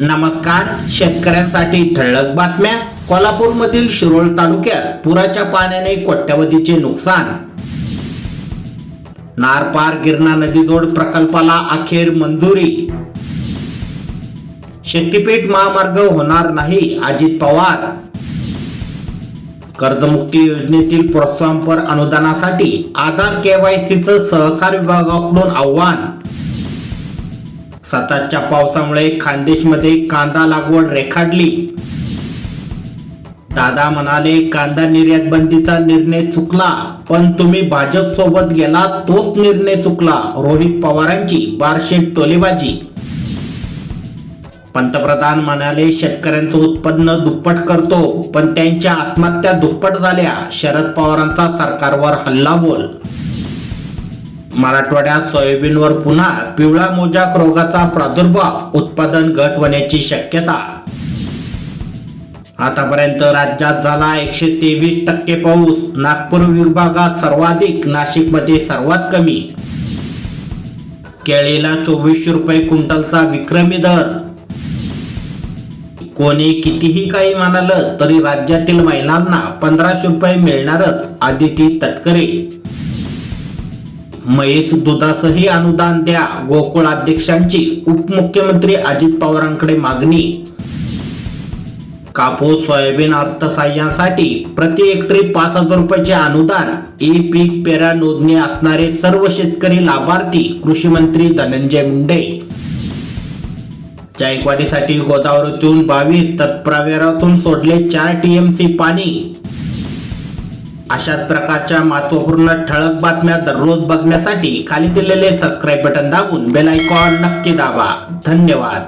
नमस्कार शेतकऱ्यांसाठी ठळक बातम्या. कोल्हापूरमधील शिरोळ तालुक्यात पुराच्या पाण्याने कोट्यवधीचे नुकसान. नारपार गिरणा नदीजोड प्रकल्पाला अखेर मंजुरी. शक्तीपीठ महामार्ग होणार नाही अजित पवार. कर्जमुक्ती योजनेतील प्रोत्साहनपर अनुदानासाठी आधार केवायसीचं सहकार विभागाकडून आव्हान. सततच्या पावसामुळे खानदेशमध्ये कांदा लागवड रेखाडली दादा म्हणाले कांदा निर्यात बंदीचा निर्णय चुकला पण तुम्ही भाजप सोबत गेला तोच निर्णय चुकला रोहित पवारांची बारशेट टोलेबाजी. पंतप्रधान म्हणाले शेतकऱ्यांचं उत्पन्न दुप्पट करतो पण त्यांच्या आत्महत्या दुप्पट झाल्या शरद पवारांचा सरकारवर हल्ला बोल. मराठवाड्यात सोयाबीनवर पुन्हा पिवळा मोजाक रोगाचा प्रादुर्भाव उत्पादन घट होण्याची शक्यता. आतापर्यंत राज्यात झाला एकशे तेवीस टक्के पाऊस. नागपूर विभागात सर्वाधिक नाशिकमध्ये सर्वात कमी. केळीला चोवीसशे रुपये क्विंटलचा विक्रमी दर. कोणी कितीही काही म्हणालं तरी राज्यातील महिलांना पंधराशे रुपये मिळणारच आदिती तटकरे. महेश दुधासही अनुदान द्या गोकुळ अध्यक्षांची उपमुख्यमंत्री अजित पवारांकडे मागणी. कापूस सोयाबीन अर्थसहाय्यासाठी प्रति हेक्टरी पाच हजार रुपयाचे अनुदान. ई पीक पेरा नोंदणी असणारे सर्व शेतकरी लाभार्थी कृषी मंत्री धनंजय मुंडे. जायकवाडीसाठी गोदावरीतून बावीस तर प्रवेरातून सोडले चार टीएमसी पाणी. अशाच प्रकारच्या महत्त्वपूर्ण ठळक बातम्या दररोज बघण्यासाठी खाली दिलेले सबस्क्राईब बटन दाबून बेल आयकॉन नक्की दाबा. धन्यवाद.